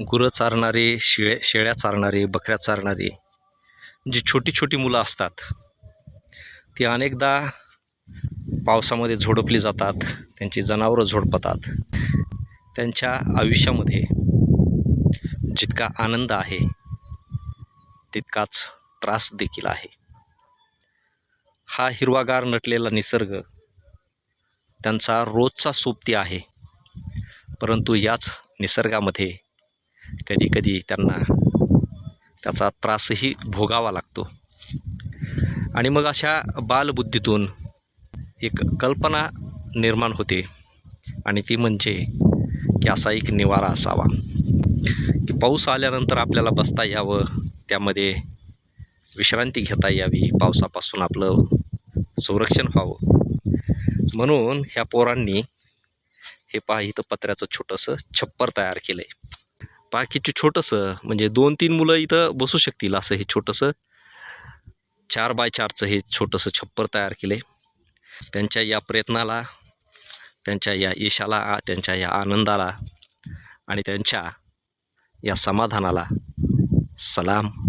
गुरं चारणारे शिळे शेळ्या चारणारे बकऱ्या चारणारे जी छोटी छोटी मुलं असतात ती अनेकदा पावसामध्ये झोडपली जातात त्यांची जनावरं झोडपतात. त्यांच्या आयुष्यामध्ये जितका आनंद आहे तितकाच त्रास देखील आहे. हा हिरवागार नटलेला निसर्ग त्यांचा रोजचा सोबती आहे परंतु याच निसर्गामध्ये कधीकधी त्यांना त्याचा त्रासही भोगावा लागतो. आणि मग अशा बालबुद्धीतून एक कल्पना निर्माण होते आणि ती म्हणजे की असा एक निवारा असावा. की पाऊस आल्यानंतर आपल्याला बसता यावं त्यामध्ये विश्रांती घेता यावी पावसापासून आपलं संरक्षण व्हावं. म्हणून ह्या पोरांनी हे पहा इथं पत्र्याचं छोटंसं छप्पर तयार केलं आहे पहा छोटंसं म्हणजे दोन तीन मुलं इथं बसू शकतील असं हे छोटंसं. चार बाय चारचं हे छोटंसं छप्पर तयार केले. त्यांच्या या प्रयत्नाला त्यांच्या या यशाला त्यांच्या या आनंदाला आणि त्यांच्या या समाधानाला सलाम.